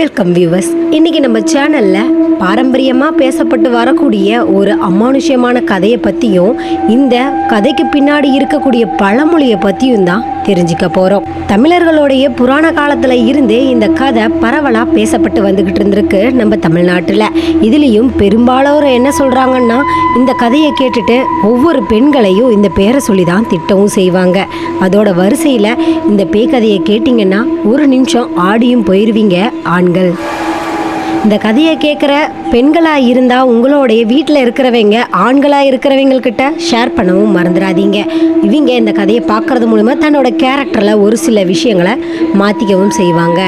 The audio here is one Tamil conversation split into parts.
வெல்கம் வியூவர்ஸ் இன்னைக்கு நம்ம சேனலில் பாரம்பரியமாக பேசப்பட்டு வரக்கூடிய ஒரு அமானுஷ்யமான கதையை பற்றியும் இந்த கதைக்கு பின்னாடி இருக்கக்கூடிய பழமொழியை பற்றியும் தான் தெரிஞ்சுக்க போகிறோம் தமிழர்களுடைய புராண காலத்தில் இருந்தே இந்த கதை பரவலாக பேசப்பட்டு வந்துக்கிட்டு இருந்திருக்கு நம்ம தமிழ்நாட்டில். இதுலேயும் பெரும்பாலோர் என்ன சொல்கிறாங்கன்னா இந்த கதையை கேட்டுட்டு ஒவ்வொரு பெண்களையும் இந்த பேரை சொல்லி தான் திட்டவும் செய்வாங்க. அதோட வரிசையில் இந்த பேய் கதையை கேட்டிங்கன்னா ஒரு நிமிஷம் ஆடியும் போயிடுவீங்க ஆண்கள் இந்த கதையை கேட்குற பெண்களாக இருந்தால் உங்களுடைய வீட்டில் இருக்கிறவங்க ஆண்களாக இருக்கிறவங்கக்கிட்ட ஷேர் பண்ணவும் மறந்துடாதீங்க. இவங்க இந்த கதையை பார்க்கறது மூலிமா தன்னோட கேரக்டரில் ஒரு சில விஷயங்களை மாற்றிக்கவும் செய்வாங்க.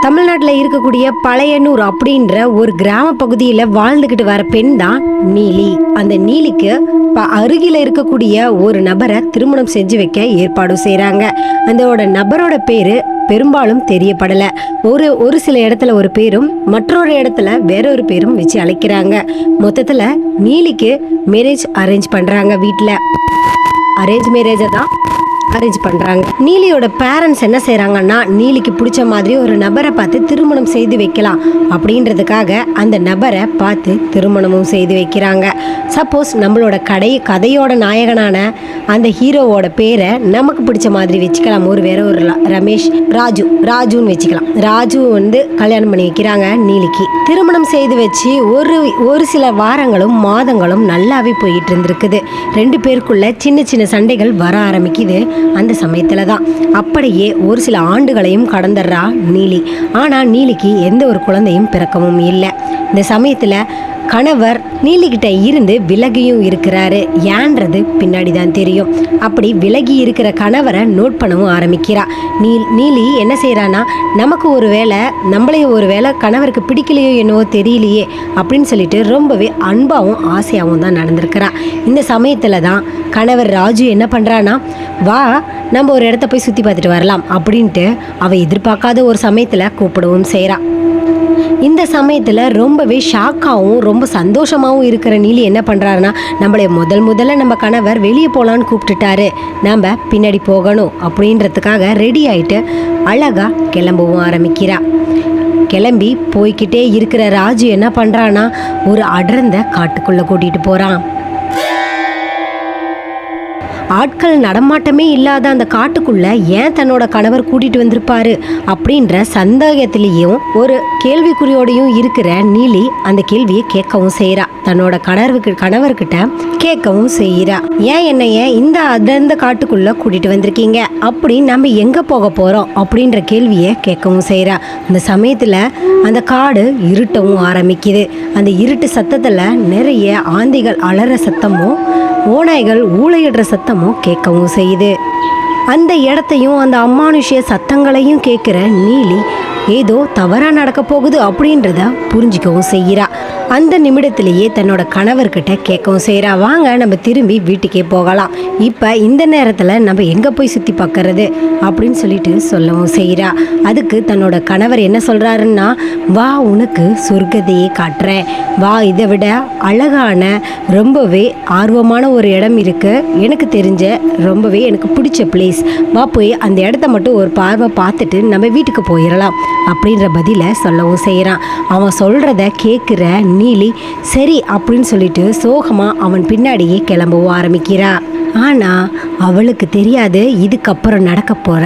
தமிழ்நாட்டில் இருக்கக்கூடிய பழையனூர் அப்படின்ற ஒரு கிராம பகுதியில் வாழ்ந்துக்கிட்டு வர பெண் தான் நீலி. அந்த நீலிக்கு ப அருகில் இருக்கக்கூடிய ஒரு நபரை திருமணம் செஞ்சு வைக்க ஏற்பாடு செய்கிறாங்க அந்தோட நபரோட பேர் பெரும்பாலும் தெரியப்படலை. ஒரு ஒரு சில இடத்துல ஒரு பேரும் மற்றொரு இடத்துல வேற ஒரு பேரும் வச்சு அழைக்கிறாங்க. மொத்தத்தில் நீலிக்கு மேரேஜ் அரேஞ்ச் பண்ணுறாங்க வீட்டில் அரேஞ்ச் மேரேஜை தான் அரேஞ்ச் பண்ணுறாங்க நீலியோட பேரண்ட்ஸ் என்ன செய்கிறாங்கன்னா நீலிக்கு பிடிச்ச மாதிரி ஒரு நபரை பார்த்து திருமணம் செய்து வைக்கலாம். அப்படின்றதுக்காக அந்த நபரை பார்த்து திருமணமும் செய்து வைக்கிறாங்க. சப்போஸ் நம்மளோட கடை கதையோட நாயகனான அந்த ஹீரோவோட பேரை நமக்கு பிடிச்ச மாதிரி வச்சுக்கலாம். ஒரு வேற ஒரு ரமேஷ் ராஜு ராஜுன்னு வச்சுக்கலாம். ராஜு வந்து கல்யாணம் பண்ணி வைக்கிறாங்க நீலிக்கு. திருமணம் செய்து வச்சு ஒரு ஒரு சில வாரங்களும் மாதங்களும் நல்லாவே போயிட்டு இருந்திருக்குது. ரெண்டு பேருக்குள்ள சின்ன சின்ன சண்டைகள் வர ஆரம்பிக்குது. அந்த சமயத்தில் தான் அப்படியே ஒரு சில ஆண்டுகளையும் கடந்துடுறா நீலி. ஆனால் நீலிக்கு எந்த ஒரு குழந்தையும் பிறக்கவும் இல்லை. இந்த சமயத்தில் கணவர் நீலிக்கிட்ட இருந்து விலகியும் இருக்கிறாரு. ஏன்றது பின்னாடி தான் தெரியும். அப்படி விலகி இருக்கிற கணவரை நோட் பண்ணவும் ஆரம்பிக்கிறா. நீ நீலி என்ன செய்கிறான்னா நமக்கு ஒரு வேளை நம்மளையும் ஒரு வேளை கணவருக்கு பிடிக்கலையோ என்னவோ தெரியலையே அப்படின்னு சொல்லிட்டு ரொம்பவே அன்பாகவும் ஆசையாகவும் தான் நடந்திருக்கிறா. இந்த சமயத்தில் தான் கணவர் ராஜு என்ன பண்ணுறான்னா வா நம்ம ஒரு இடத்த போய் சுற்றி பார்த்துட்டு வரலாம் அப்படின்ட்டு அவள் எதிர்பார்க்காத ஒரு சமயத்தில் கூப்பிடவும் செய்கிறான் இந்த சமயத்தில் ரொம்பவே ஷாக்காகவும் ரொம்ப சந்தோஷமாகவும் இருக்கிற நீலி என்ன பண்ணுறாருன்னா நம்மளை முதல் முதல்ல நம்ம கணவர் வெளியே போகலான்னு கூப்பிட்டுட்டாரு. நம்ம பின்னாடி போகணும் அப்படின்றதுக்காக ரெடி ஆயிட்டு அழகாக கிளம்பவும் ஆரம்பிக்கிறா. கிளம்பி போய்க்கிட்டே இருக்கிற ராஜு என்ன பண்ணுறான்னா ஒரு அடர்ந்த காட்டுக்குள்ளே கூட்டிகிட்டு போகிறான் ஆட்கள் நடமாட்டமே இல்லாத அந்த காட்டுக்குள்ளே ஏன் தன்னோட கணவர் கூட்டிகிட்டு வந்திருப்பாரு அப்படின்ற சந்தேகத்திலையும் ஒரு கேள்விக்குறியோடையும் இருக்கிற நீலி அந்த கேள்வியை கேட்கவும் செய்கிறா தன்னோட கணவருக்கு கணவர்கிட்ட கேட்கவும் செய்கிறா ஏன் என்னைய இந்த அந்தந்த காட்டுக்குள்ள கூட்டிகிட்டு வந்திருக்கீங்க? அப்படி நம்ம எங்கே போக போகிறோம் அப்படின்ற கேள்வியை கேட்கவும் செய்கிறா அந்த சமயத்தில் அந்த காடு இருட்டவும் ஆரம்பிக்குது. அந்த இருட்டு சத்தத்தில் நிறைய ஆந்திகள் அலற சத்தமும் ஓநாய்கள் ஊழையிடுற சத்தமும் கேட்கவும் செய்யுது. அந்த இடத்தையும் அந்த அம்மானுஷ்ய சத்தங்களையும் கேட்குற நீலி ஏதோ தவறாக நடக்க போகுது அப்படின்றத புரிஞ்சிக்கவும் செய்கிறா. அந்த நிமிடத்திலேயே தன்னோட கணவர்கிட்ட கேட்கவும் செய்கிறா வாங்க நம்ம திரும்பி வீட்டுக்கே போகலாம். இப்போ இந்த நேரத்தில் நம்ம எங்கே போய் சுற்றி பார்க்கறது அப்படின்னு சொல்லிட்டு சொல்லவும் செய்கிறா அதுக்கு தன்னோட கணவர் என்ன சொல்கிறாருன்னா வா உனக்கு சொர்க்கத்தையே காட்டுறேன். வா இதை விட அழகான ரொம்பவே ஆர்வமான ஒரு இடம் இருக்குது எனக்கு தெரிஞ்ச ரொம்பவே எனக்கு பிடிச்ச பிளேஸ் வா போய் அந்த இடத்த மட்டும் ஒரு பார்வை பார்த்துட்டு நம்ம வீட்டுக்கு போயிடலாம் அப்படின்ற பதிலை சொல்லவும் செய்கிறான் அவன் சொல்கிறத கேட்குற நீலி சரி அப்படின்னு சொல்லிட்டு சோகமாக அவன் பின்னாடியே கிளம்பவும் ஆரம்பிக்கிறா. ஆனால் அவளுக்கு தெரியாது இதுக்கப்புறம் நடக்க போகிற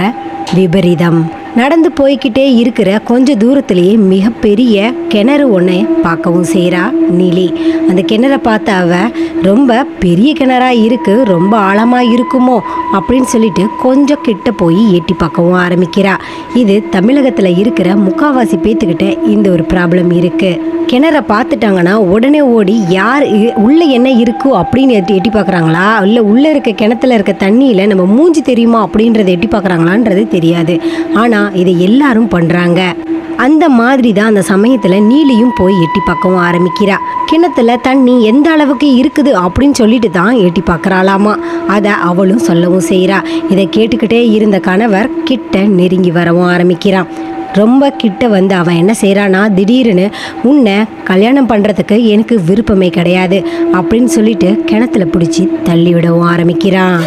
விபரீதம். நடந்து போய்க்கிட்டே இருக்கிற கொஞ்ச தூரத்துலேயே மிகப்பெரிய கிணறு ஒன்று பார்க்கவும் செய்கிறா நீலி. அந்த கிணறை பார்த்த அவ ரொம்ப பெரிய கிணறாக இருக்கு ரொம்ப ஆழமாக இருக்குமோ? அப்படின்னு சொல்லிட்டு கொஞ்சம் கிட்ட போய் எட்டி பார்க்கவும் ஆரம்பிக்கிறா. இது தமிழகத்தில் இருக்கிற முக்காவாசி பேத்துக்கிட்ட இந்த ஒரு ப்ராப்ளம் இருக்குது கிணற பார்த்துட்டாங்கன்னா உடனே ஓடி யார் உள்ளே என்ன இருக்கோ அப்படின்னு எட்டி எட்டி பார்க்குறாங்களா? இல்லை உள்ளே இருக்க கிணத்துல இருக்க தண்ணியில் நம்ம மூஞ்சி தெரியுமா அப்படின்றத எட்டி பார்க்குறாங்களான்றது தெரியாது. ஆனால் இதை எல்லாரும் பண்ணுறாங்க அந்த மாதிரி தான் அந்த சமயத்தில் நீலியும் போய் எட்டி பார்க்கவும் ஆரம்பிக்கிறா. கிணத்துல தண்ணி எந்த அளவுக்கு இருக்குது அப்படின்னு சொல்லிட்டு தான் எட்டி பார்க்குறாளாமா? அதை அவளும் சொல்லவும் செய்கிறா இதை கேட்டுக்கிட்டே இருந்த கணவர் கிட்ட நெருங்கி வரவும் ஆரம்பிக்கிறான். ரொம்ப கிட்ட வந்து அவன் என்ன செய்கிறானா திடீர்னு உன்னை கல்யாணம் பண்ணுறதுக்கு எனக்கு விருப்பமே கிடையாது அப்படின்னு சொல்லிட்டு கிணத்துல பிடிச்சி தள்ளி விடவும் ஆரம்பிக்கிறான்.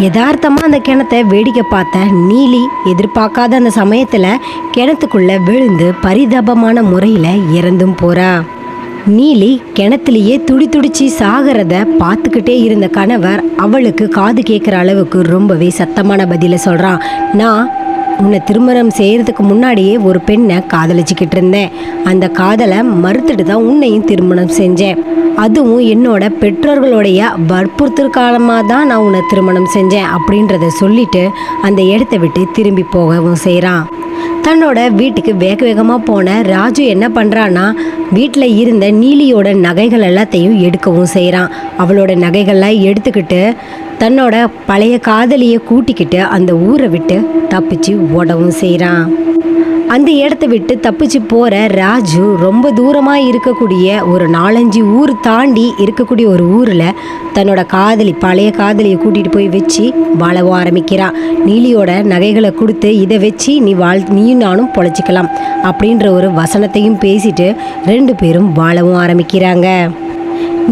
யதார்த்தமாக அந்த கிணத்தை வேடிக்கை பார்த்த நீலி எதிர்பார்க்காத அந்த சமயத்தில் கிணத்துக்குள்ளே விழுந்து பரிதாபமான முறையில் இறந்தும் போகிறா நீலி கிணத்துலேயே துடி துடிச்சு சாகிறத பார்த்துக்கிட்டே இருந்த கணவர் அவளுக்கு காது கேட்குற அளவுக்கு ரொம்பவே சத்தமான பதிலை சொல்கிறான் நான் உன்னை திருமணம் செய்கிறதுக்கு முன்னாடியே ஒரு பெண்ணை காதலிச்சுக்கிட்டு இருந்தேன். அந்த காதலை மறுத்துட்டு தான் உன்னையும் திருமணம் செஞ்சேன். அதுவும் என்னோட பெற்றோர்களுடைய வற்புறுத்தல் காலமாக தான் நான் உன்னை திருமணம் செஞ்சேன் அப்படின்றத சொல்லிட்டு அந்த இடத்த விட்டு திரும்பி போகவும் செய்கிறான் தன்னோட வீட்டுக்கு வேக வேகமாக போன ராஜு என்ன பண்ணுறான்னா வீட்டில் இருந்த நீலியோட நகைகள் எல்லாத்தையும் எடுக்கவும் செய்கிறான் அவளோட நகைகள்லாம் எடுத்துக்கிட்டு தன்னோட பழைய காதலியை கூட்டிக்கிட்டு அந்த ஊரை விட்டு தப்பிச்சு ஓடவும் செய்கிறான் அந்த இடத்த விட்டு தப்பிச்சு போகிற ராஜு ரொம்ப தூரமாக இருக்கக்கூடிய ஒரு நாலஞ்சு ஊர் தாண்டி இருக்கக்கூடிய ஒரு ஊரில் தன்னோட காதலி பழைய காதலியை கூட்டிகிட்டு போய் வச்சு வாழவும் ஆரம்பிக்கிறான். நீலியோட நகைகளை கொடுத்து இதை வச்சு நீ வாழ் நீயும் நானும் பொழைச்சிக்கலாம் அப்படின்ற ஒரு வசனத்தையும் பேசிட்டு ரெண்டு பேரும் வாழவும் ஆரம்பிக்கிறாங்க.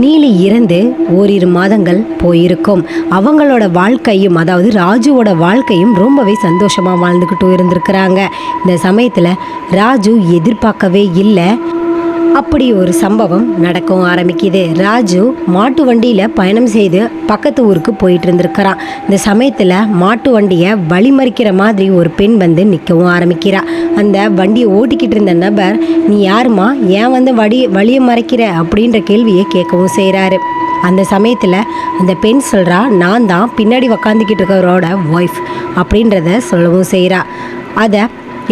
நீலி இறந்து ஓரிரு மாதங்கள் போயிருக்கும். அவங்களோட வாழ்க்கையும் அதாவது ராஜுவோட வாழ்க்கையும் ரொம்பவே சந்தோஷமாக வாழ்ந்துக்கிட்டு இருந்திருக்கிறாங்க. இந்த சமயத்தில் ராஜு எதிர்பார்க்கவே இல்லை. அப்படி ஒரு சம்பவம் நடக்கவும் ஆரம்பிக்குது. ராஜு மாட்டு வண்டியில் பயணம் செய்து பக்கத்து ஊருக்கு போயிட்டு இருந்திருக்கிறான் இந்த சமயத்தில் மாட்டு வண்டியை வழிமறிக்கிற மாதிரி ஒரு பெண் வந்து நிற்கவும் ஆரம்பிக்கிறா. அந்த வண்டியை ஓட்டிக்கிட்டு இருந்த நபர் நீ யாருமா? ஏன் வந்து வடி வழியை மறைக்கிற? அப்படின்ற கேள்வியை கேட்கவும் செய்கிறாரு அந்த சமயத்தில் அந்த பெண் சொல்கிறா நான் தான் பின்னாடி உக்காந்துக்கிட்டு இருக்கிறவரோட ஒய்ஃப் அப்படின்றத சொல்லவும் செய்கிறா அதை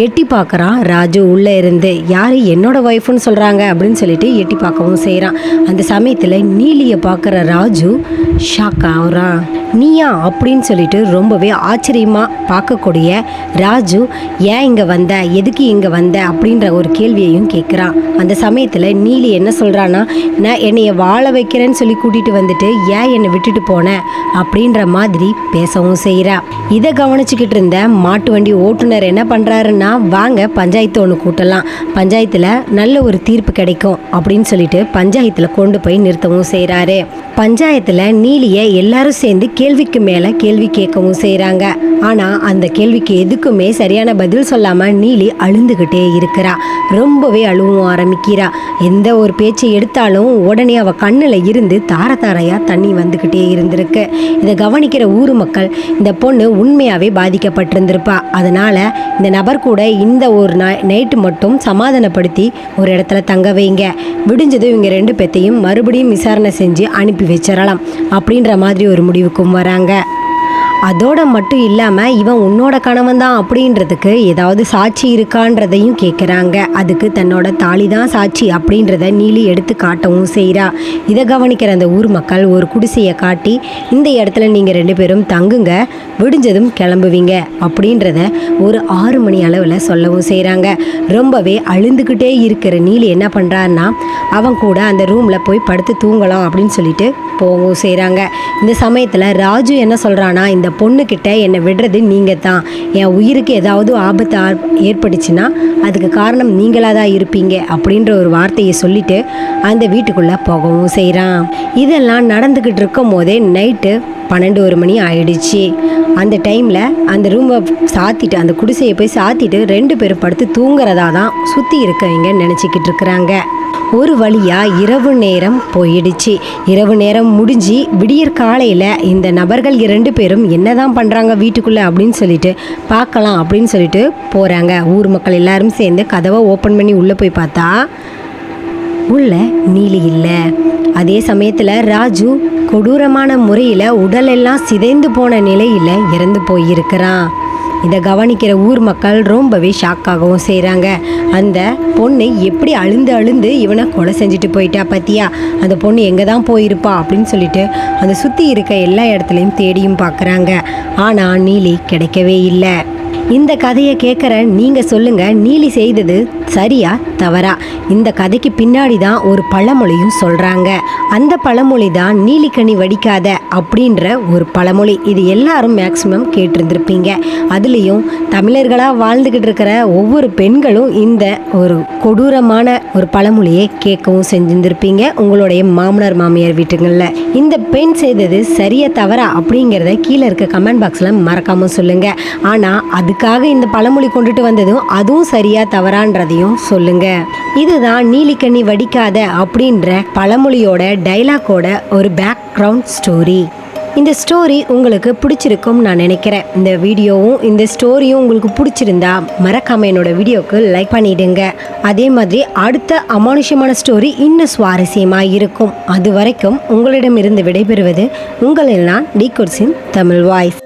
எட்டி பார்க்குறான். ராஜு உள்ளே இருந்து யார் என்னோட ஒய்ஃப்னு சொல்கிறாங்க அப்படின்னு சொல்லிட்டு எட்டி பார்க்கவும் செய்கிறான் அந்த சமயத்தில் நீலியை பார்க்குற ராஜு ஷாக் ஆகுறான் நீயா? அப்படின்னு சொல்லிட்டு ரொம்பவே ஆச்சரியமாக பார்க்கக்கூடிய ராஜு ஏன் இங்கே வந்த? எதுக்கு இங்கே வந்த? அப்படின்ற ஒரு கேள்வியையும் கேட்குறான். அந்த சமயத்தில் நீலி என்ன சொல்கிறான்னா நான் என்னைய வாழ வைக்கிறேன்னு சொல்லி கூட்டிகிட்டு வந்துட்டு ஏன் என்னை விட்டுட்டு போனேன் அப்படின்ற மாதிரி பேசவும் செய்கிறா இதை கவனிச்சுக்கிட்டு இருந்த மாட்டு வண்டி ஓட்டுநர் என்ன பண்ணுறாருன்னா வாங்க பஞ்சாயத்து ஒன்று கூட்டலாம். பஞ்சாயத்தில் நல்ல ஒரு தீர்ப்பு கிடைக்கும் அப்படின்னு சொல்லிட்டு பஞ்சாயத்தில் கொண்டு போய் நிறுத்தவும் செய்கிறாரு பஞ்சாயத்தில் நீலியை எல்லாரும் சேர்ந்து கேள்விக்கு மேலே கேள்வி கேட்கவும் செய்கிறாங்க ஆனால் அந்த கேள்விக்கு எதுக்குமே சரியான பதில் சொல்லாமல் நீலி அழுந்துக்கிட்டே இருக்கிறா. ரொம்பவே அழுவும் ஆரம்பிக்கிறா. எந்த ஒரு பேச்சை எடுத்தாலும் உடனே அவள் கண்ணில் இருந்து தார தாரையாக தண்ணி வந்துக்கிட்டே இருந்திருக்கு. இதை கவனிக்கிற ஊர் மக்கள் இந்த பொண்ணு உண்மையாகவே பாதிக்கப்பட்டிருந்திருப்பா. அதனால் இந்த நபர் கூட இந்த ஒரு நை- நைட்டு மட்டும் சமாதானப்படுத்தி ஒரு இடத்துல தங்க வைங்க. விடிஞ்சதும் இவங்க ரெண்டு பேத்தையும் மறுபடியும் விசாரணை செஞ்சு அனுப்பி வச்சிடலாம் அப்படின்ற மாதிரி ஒரு முடிவுக்கும் வராங்க. அதோட மட்டும் இல்லாமல் இவன் உன்னோட கணவன் தான் அப்படின்றதுக்கு ஏதாவது சாட்சி இருக்கான்றதையும் கேட்குறாங்க அதுக்கு தன்னோட தாலி தான் சாட்சி அப்படின்றத நீலி எடுத்து காட்டவும் செய்கிறா இதை கவனிக்கிற அந்த ஊர் மக்கள் ஒரு குடிசையை காட்டி இந்த இடத்துல நீங்கள் ரெண்டு பேரும் தங்குங்க விடிஞ்சதும் கிளம்புவீங்க அப்படின்றத ஒரு ஆறு மணி அளவில் சொல்லவும் செய்கிறாங்க ரொம்பவே அழுந்துக்கிட்டே இருக்கிற நீலி என்ன பண்ணுறான்னா அவன் கூட அந்த ரூமில் போய் படுத்து தூங்கலாம் அப்படின்னு சொல்லிட்டு போகவும் செய்கிறாங்க இந்த சமயத்தில் ராஜு என்ன சொல்கிறானா இந்த பொண்ணுக்கிட்ட என்னை விடுறது நீங்கள் தான் என் உயிருக்கு ஏதாவது ஆபத்து ஏற்பட்டுச்சுன்னா அதுக்கு காரணம் நீங்களாக தான் இருப்பீங்க அப்படின்ற ஒரு வார்த்தையை சொல்லிட்டு அந்த வீட்டுக்குள்ளே போகவும் செய்கிறான் இதெல்லாம் நடந்துக்கிட்டு இருக்கும் போதே நைட்டு பன்னெண்டு ஒரு மணி ஆயிடுச்சு. அந்த டைமில் அந்த ரூமை சாத்திட்டு அந்த குடிசையை போய் சாத்திட்டு ரெண்டு பேரும் படுத்து தூங்குறதா தான் சுற்றி இருக்கவங்க நினச்சிக்கிட்டு இருக்கிறாங்க. ஒரு வழியாக இரவு நேரம் போயிடுச்சு. இரவு நேரம் முடிஞ்சு விடியற் காலையில் இந்த நபர்கள் இரண்டு பேரும் என்னதான் பண்ணுறாங்க வீட்டுக்குள்ளே அப்படின்னு சொல்லிட்டு பார்க்கலாம் அப்படின்னு சொல்லிட்டு போகிறாங்க ஊர் மக்கள் எல்லாரும் சேர்ந்து கதவை ஓப்பன் பண்ணி உள்ளே போய் பார்த்தா உள்ள நீலி இல்லை. அதே சமயத்தில் ராஜு கொடூரமான முறையில் உடலெல்லாம் சிதைந்து போன நிலையில் இறந்து போயிருக்கிறான். இதை கவனிக்கிற ஊர் மக்கள் ரொம்பவே ஷாக்காகவும் செய்கிறாங்க அந்த பொண்ணு எப்படி அழுந்து அழுந்து இவனை கொலை செஞ்சுட்டு போயிட்டா பத்தியா? அந்த பொண்ணு எங்கே தான் போயிருப்பா அப்படின்னு சொல்லிட்டு அந்த சுற்றி இருக்க எல்லா இடத்துலையும் தேடியும் பார்க்குறாங்க ஆனால் நீலி கிடைக்கவே இல்லை. இந்த கதையை கேட்குற நீங்கள் சொல்லுங்கள் நீலி செய்தது சரியா தவறா? இந்த கதைக்கு பின்னாடி தான் ஒரு பழமொழியும் சொல்கிறாங்க அந்த பழமொழி தான் நீலிக்கனி வடிக்காத அப்படின்ற ஒரு பழமொழி. இது எல்லாரும் மேக்சிமம் கேட்டிருந்திருப்பீங்க. அதுலேயும் தமிழர்களாக வாழ்ந்துக்கிட்டு இருக்கிற ஒவ்வொரு பெண்களும் இந்த ஒரு கொடூரமான ஒரு பழமொழியை கேட்கவும் செஞ்சிருந்திருப்பீங்க. உங்களுடைய மாமனார் மாமியார் வீட்டுங்களில் இந்த பெண் செய்தது சரியா தவறா அப்படிங்கிறத கீழே இருக்க கமெண்ட் பாக்ஸில் மறக்காமல் சொல்லுங்கள் ஆனால் அதுக்காக இந்த பழமொழி கொண்டுட்டு வந்ததும் அதுவும் சரியா தவறான்றதையும் சொல்லுங்க. இதுதான் நீலிக்கண்ணி வடிக்காத அப்படின்ற பழமொழியோட டைலாக்கோட ஒரு பேக்ரவுண்ட் ஸ்டோரி இந்த ஸ்டோரி உங்களுக்கு பிடிச்சிருக்கும் நான் நினைக்கிறேன். இந்த வீடியோவும் இந்த ஸ்டோரியும் உங்களுக்கு பிடிச்சிருந்தா மறக்காம என்னோட வீடியோக்கு லைக் பண்ணிடுங்க. அதே மாதிரி அடுத்த அமானுஷ்யமான ஸ்டோரி இன்னும் சுவாரஸ்யமாக இருக்கும். அது வரைக்கும் உங்களிடமிருந்து விடைபெறுவது உங்களில் நான் டி தமிழ் வாய்ஸ்